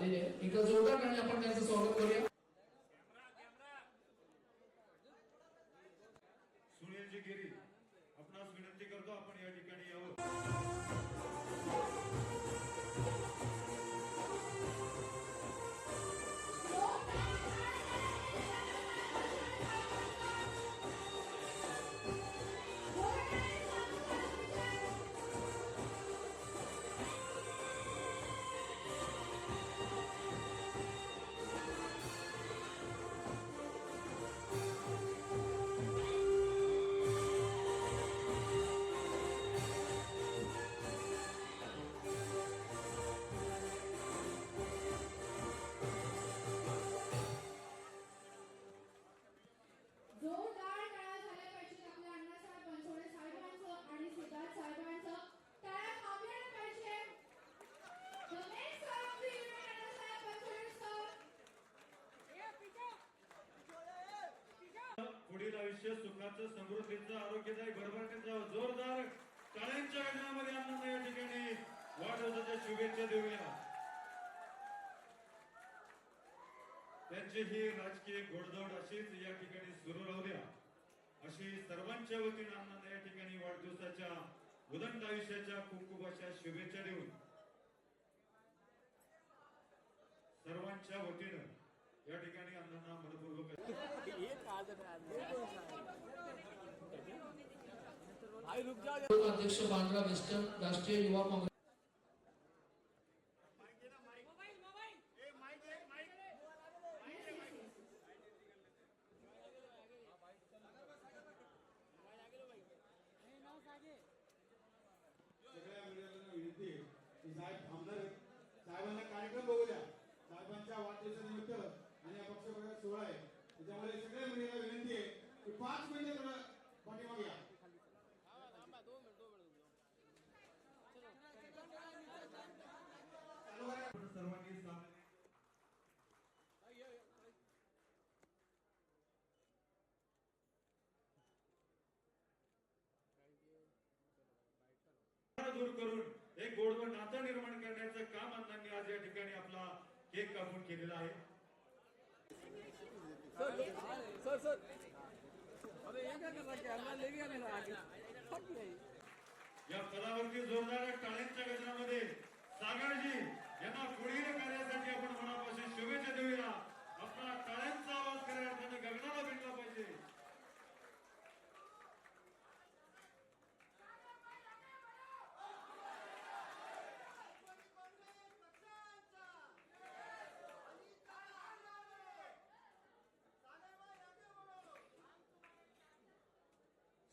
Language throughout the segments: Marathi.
आलेले आहेत एका जोरदार आणि आपण त्यांचं स्वागत करूया. आयुष्य सुखाचं समृद्धीचं आरोग्यदायी भरभराटीचं जोरदार टाळ्यांच्या गजरामध्ये आनंद या ठिकाणी वाढवताच्या शुभेच्छा देऊया. त्यांची ही राजकीय घोडदौड अशीच या ठिकाणी सुरू राहू द्या अशी सर्वांच्या वतीनं आनंद या ठिकाणी वाढदिवसाच्या उदंड आयुष्याच्या खूप खूप अशा शुभेच्छा देऊन सर्वांच्या वतीनं या ठिकाणी अण्णांना मनपूर्वक अध्यक्ष बांद्रा वेस्टर्न राष्ट्रीय युवा काँग्रेस सगळ्या मीडियाला विनंती आहे की साहेब थांबणार आहेत. साहेबांना कार्यक्रम बघू द्या साहेबांच्या वाढदिवसानिमित्त आणि या पक्ष प्रवेश सोहळा आहे त्याच्यामुळे सगळ्या मीडियाला विनंती आहे की पाच मिनिटे थोडं पाठीमागे या चालू आहे. आपण सर्वांनी सामने दूर करून एक गोडव नातं निर्माण करण्याचं काम अण्णांनी आज या ठिकाणी आपला केक कापून केलेला आहे. सर सर अरे ये क्या कर रहा है कैमरा ले गया मेरा आगे फट गई या पदावरती जोरदार टाळ्यांच्या गजरामध्ये सागरजी यांना पुढील कार्यासाठी आपण मनापासून शुभेच्छा देऊया. आपला टाळ्यांचा आवाज करायला त्यांना गगनाला भेटला पाहिजे.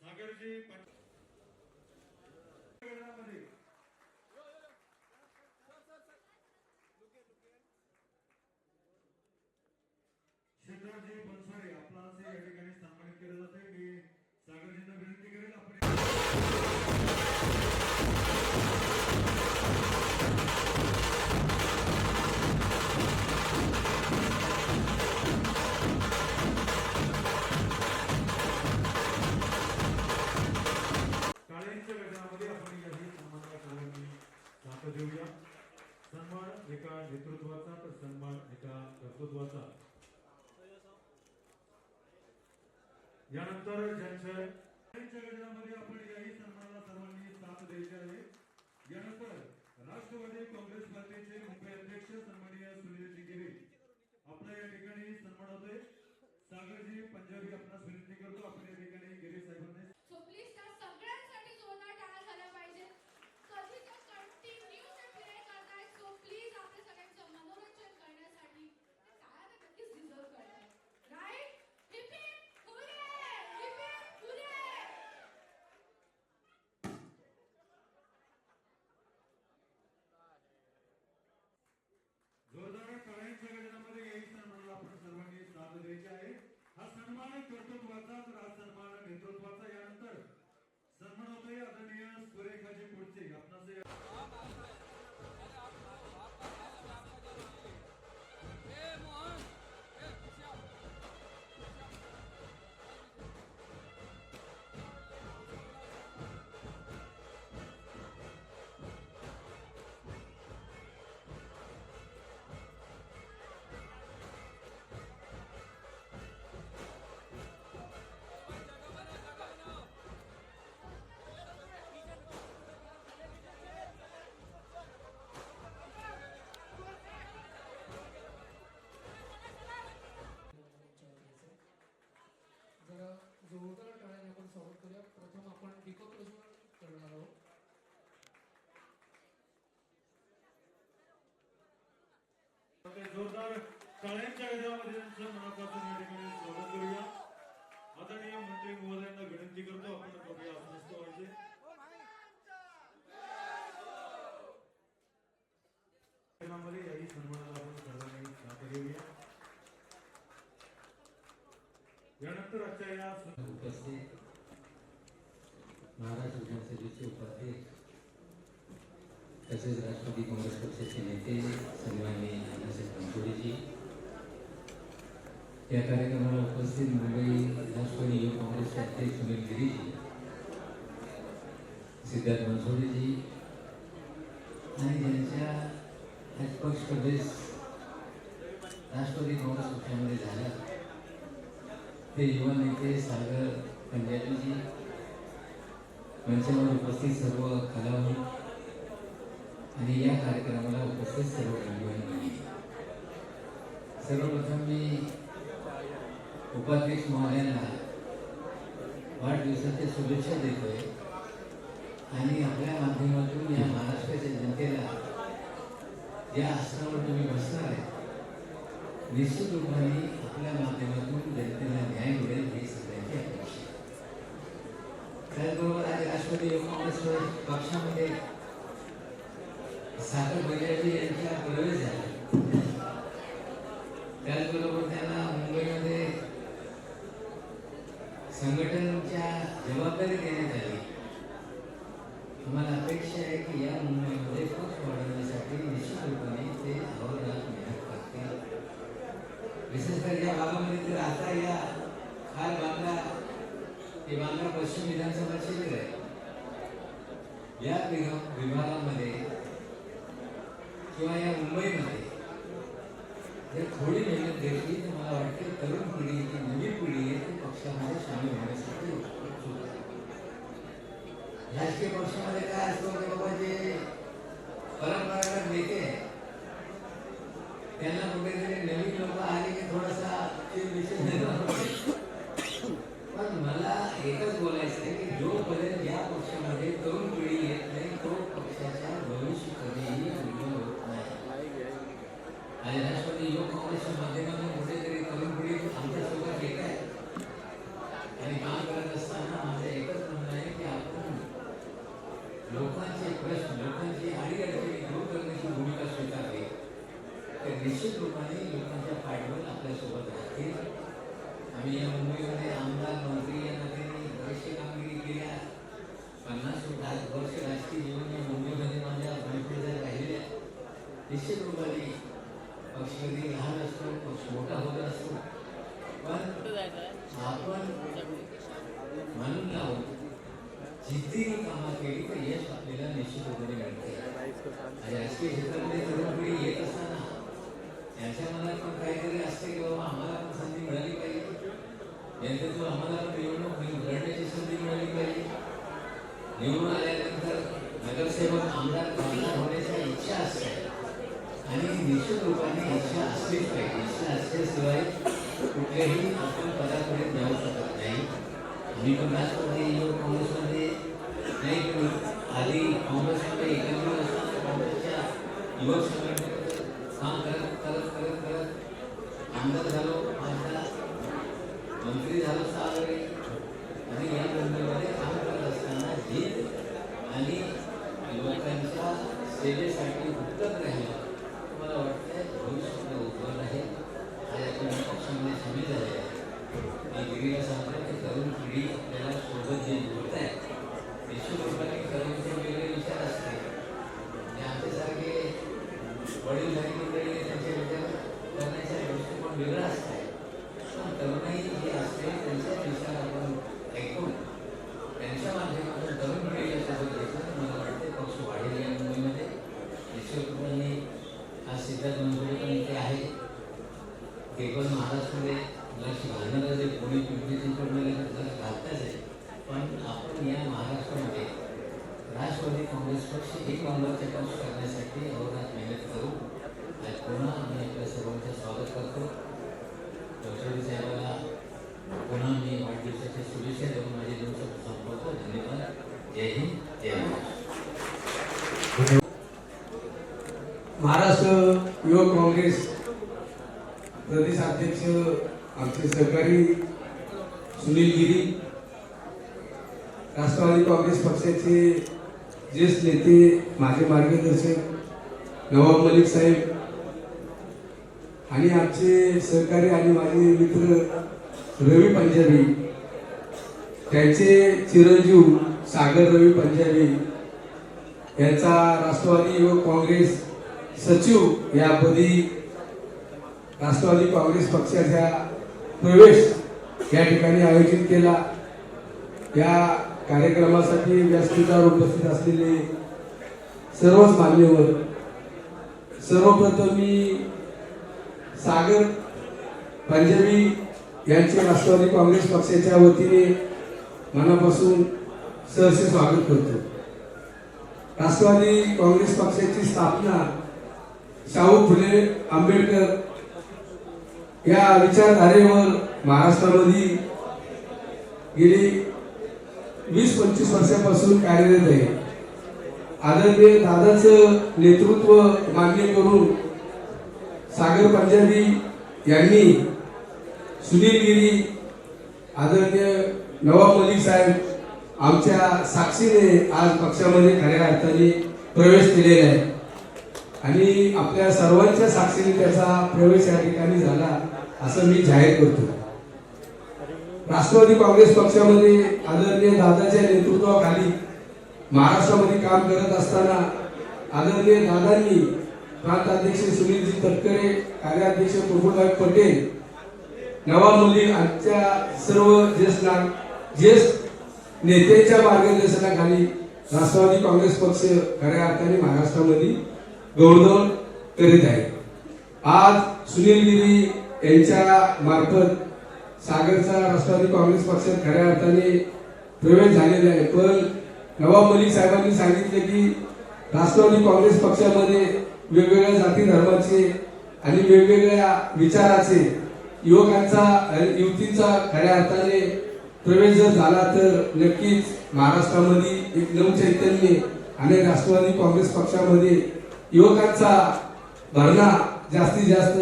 सागरजी मध्ये शेखरजी बनसोडे आपला असे या ठिकाणी सन्मानित केलं जाते मी सागरजींना विनंती करेल आपण आपण याही सन्मानाला साथ देऊया. सन्मान एका नेतृत्वाचा तर सन्मान एका कर्तृत्वाचा. यानंतर ज्यांच्या गटामध्ये आपण याही सन्मानाला सर्वांनी साथ द्यायची आहे. यानंतर राष्ट्रवादी काँग्रेस पार्टीचे मुंबई अध्यक्ष सन्माननीय सुनीलजी गिरे. आपला या ठिकाणी सन्मान होते सागरजी पंजाबी आपणास विनंती करतो. आपण या ठिकाणी गिरे साहेबांनी So please त्या सगळ्यांसाठी जोरदार टाळ्या झाल्या पाहिजेत कधी तो कंटिन्यू ते प्ले करतायत सो प्लीज आपल्या सगळ्यांचं मनोरंजन करण्यासाठी ते टाळ्या तर नक्कीच डिझर्व करतायत right hip hip hurray hip hip hurray जोरदार टाळ्यांच्या गजरामध्ये याही सन्मानाला आपण सर्वांनी साथ आहे. हा सन्मान कर्तृत्वाचा तर हा सन्मान नेतृत्वाचा यानंतर सन्मान होतोय आदरणीय सुरेखाजी पुढचे आपण आपले जोरदार टाळ्यांच्या गजरामध्ये त्यांचं मनापासून या ठिकाणी स्वागत करूया. आदरणीय मंत्री महोदयांना विनंती करतो आपण बघूया आत्मस्थ व्हायचे याही सन्मानाला आपण सर्वांनी साथ देऊया. यानंतर आजच्या या उपस्थित महाराष्ट्र विधानसभेचे उपाध्यक्ष तसेच राष्ट्रवादी काँग्रेस पक्षाचे नेते सन्माननीय होती. बनसोडेजी या कार्यक्रमाला उपस्थित मुंबई राष्ट्रवादी युवक काँग्रेसचे अध्यक्ष सुनील गिरीजी सिद्धार्थ बनसोडेजी आणि ज्यांच्या आज पक्ष प्रदेश राष्ट्रवादी काँग्रेस पक्षामध्ये झाला. ते युवा नेते सागर पंजाबीजी मंचावर उपस्थित सर्व कलावंत आणि या कार्यक्रमाला उपस्थित सर्व कलावंत सर्वप्रथम मी उपाध्यक्ष महोदयांना वाढदिवसाच्या शुभेच्छा देतोय. आणि आपल्या माध्यमातून या महाराष्ट्राच्या जनतेला या आसनावर तुम्ही बसणार आहे निश्चित रूपाने आपल्या माध्यमातून जनतेला न्याय मिळेल ही सगळ्यांची अपेक्षा त्याचबरोबर आज राष्ट्रवादी युवक काँग्रेस पक्षामध्ये साखर बजाजी यांचा प्रवेश झाला. या मुंबईमध्ये पक्ष वाढवण्यासाठी निश्चित रूपाने अहोरात्र मेहनत करतील. विशेषतः या भागामध्ये तर आता या खाल बांगला ते बांगला पश्चिम विधानसभा जर थोडी मेहनत घेतली तर मला वाटतं तरुण पिढी जी नवी पिढी आहे ती पक्षामध्ये सामील होण्यासाठी राजकीय पक्षामध्ये काय असतं की बाबा जे परंपरागत नेते त्यांना कुठेतरी नवीन लोक आले की थोडासा ते होतो. पण मला एकच आहे की जोपर्यंत या पक्षामध्ये तरुण पन्नास वर्ष राजकीय जीवन या मुंबईमध्ये माझ्या भूमिकेत राहिले निश्चित रूपाने पक्ष कधी लहान असतो, पक्ष मोठा होत असतो. पण आपण म्हणून लावून जिद्दीने कामं केली तर यश आपल्याला निश्चित रूपाने मिळते. राजकीय क्षेत्रामध्ये तरुण पिढी येत असताना त्यांच्या मनात पण काहीतरी असते की बाबा आम्हाला पण संधी मिळाली पाहिजे. जनतेतून आम्हाला पण निवडणूक लढण्याची संधी निवडून आल्यानंतर नगरसेवक आमदार खासदार होण्याची इच्छा असते. आणि निश्चित रूपाने इच्छा असलीच पाहिजे. इच्छा असल्याशिवाय कुठल्याही आपण पदाकडे जाऊ शकत नाही. आम्ही पण राष्ट्रवादी युवक काँग्रेसमध्ये नाही पण आधी काँग्रेसमध्ये एकत्र असताना काँग्रेसच्या युवक संघटनेत काम करत करत करत करत आमदार झालो खासदार मंत्री झालो सहा वेळी आणि या मुंबईमध्ये काम करत असताना जिद्द आणि लोकांच्या सेवेसाठी उत्तर राहिलं मला वाटतं भविष्यामध्ये उज्ज्वल आहे आज आपण या पक्षामध्ये सामील झाले आहे मी गिरीला सांगतो की तरुण पिढी आपल्याला सोबत जे बोलत आहे निश्चित रूपाने तरुणचे वेगळे विचार असते आणि आमच्यासारखे वडील झाली मंडळी त्यांचे विचार करण्याचा दृष्टिकोन वेगळा असते पण तरुणाई जी असते त्यांचे विचार आपण ऐकून त्यांच्या माध्यमातून तरुण पिढीला सोबत घेतलं तर मला वाटते पक्ष वाढेल या मुंबईमध्ये निश्चित रूपाने आज सिद्धार्थ मंजुळे पण इथे आहे ते पण महाराष्ट्रामध्ये लक्ष घालणारं जे पुणे पिंपरी चिंचवडमध्ये लक्ष घालताच आहे पण आपण या महाराष्ट्रामध्ये राष्ट्रवादी काँग्रेस पक्ष एक नंबरचे पक्ष करण्यासाठी अवघात मेहनत करू आज पुन्हा मी आपल्या सर्वांचं स्वागत करतो डॉक्टर साहेबाला पुन्हा मी वाढदिवसाच्या शुभेच्छा देऊन माझे दोन शब्द संपवतो धन्यवाद जय हिंद जय महाराष्ट्र काँग्रेस प्रदेश अध्यक्ष आमचे सहकारी सुनील गिरी राष्ट्रवादी काँग्रेस पक्षाचे ज्येष्ठ नेते माझे मार्गदर्शक नवाब मलिक साहेब आणि आमचे सहकारी आणि माझे मित्र रवी पंजाबी त्यांचे चिरंजीव सागर रवी पंजाबी यांचा राष्ट्रवादी युवक काँग्रेस सचिव यापदी राष्ट्रवादी काँग्रेस पक्षाचा प्रवेश या ठिकाणी आयोजित केला. या कार्यक्रमासाठी व्यासपीठावर उपस्थित असलेले सर्वच मान्यवर सर्वप्रथम मी सागर पंजाबी यांचे राष्ट्रवादी काँग्रेस पक्षाच्या वतीने मनापासून सहसे स्वागत करतो. राष्ट्रवादी काँग्रेस पक्षाची स्थापना शाहू फुले आंबेडकर या विचारधारेवर महाराष्ट्रामध्ये गेली वीस पंचवीस वर्षापासून कार्यरत आहे. आदरणीय दादाचं नेतृत्व मान्य करून सागर पंजाबी यांनी सुनील गिरी आदरणीय नवाब मलिक साहेब आमच्या साक्षीने आज पक्षामध्ये खऱ्या अर्थाने प्रवेश केलेला आहे. आणि आपल्या सर्वांच्या साक्षीने त्याचा प्रवेश या ठिकाणी झाला असं मी जाहीर करतो. राष्ट्रवादी काँग्रेस पक्षामध्ये आदरणीय दादाच्या नेतृत्वाखाली महाराष्ट्रामध्ये काम करत असताना आदरणीय दादांनी प्रांताध्यक्ष सुनीलजी तटकरे कार्याध्यक्ष प्रफुल्लभाई पटेल नवा मुली आजच्या सर्व ज्येष्ठ नाग ज्येष्ठ नेत्यांच्या मार्गदर्शनाखाली राष्ट्रवादी काँग्रेस पक्ष खऱ्या अर्थाने महाराष्ट्रामध्ये गौरव करीत आहे. आज सुनील गिरी यांच्या मार्फत सागरचा राष्ट्रवादी काँग्रेस पक्षात खऱ्या अर्थाने प्रवेश झालेला आहे. पण नवाब मलिक साहेबांनी सांगितले की राष्ट्रवादी काँग्रेस पक्षामध्ये वेगवेगळ्या जाती धर्माचे आणि वेगवेगळ्या विचाराचे युवकांचा युवतींचा खऱ्या अर्थाने प्रवेश जर झाला तर नक्कीच महाराष्ट्रामध्ये एक नवचैतन्य आणि राष्ट्रवादी काँग्रेस पक्षामध्ये युवकांचा भरणा जास्तीत जास्त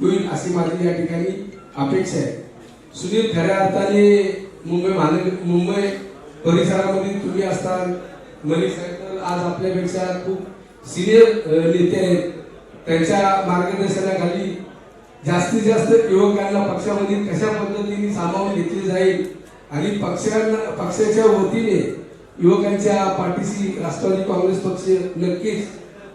होईल अशी माझी या ठिकाणी अपेक्षा आहे. सुनील खऱ्या अर्थाने मुंबई महानगर मुंबई परिसरामध्ये तुम्ही असताल. मलिक साहेब तर आज आपल्यापेक्षा खूप सिनियर नेते आहेत. त्यांच्या मार्गदर्शनाखाली जास्तीत जास्त युवकांना पक्षामध्ये कशा पद्धतीने सामावून घेतले जाईल आणि पक्षांना पक्षाच्या वतीने युवकांच्या पाठीशी राष्ट्रवादी काँग्रेस पक्ष नक्कीच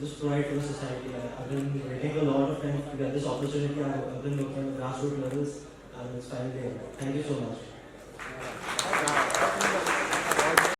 just provide to the society. I've been waiting a lot of time to get this opportunity. I've, been looking at grassroots levels and it's finally. Thank you so much.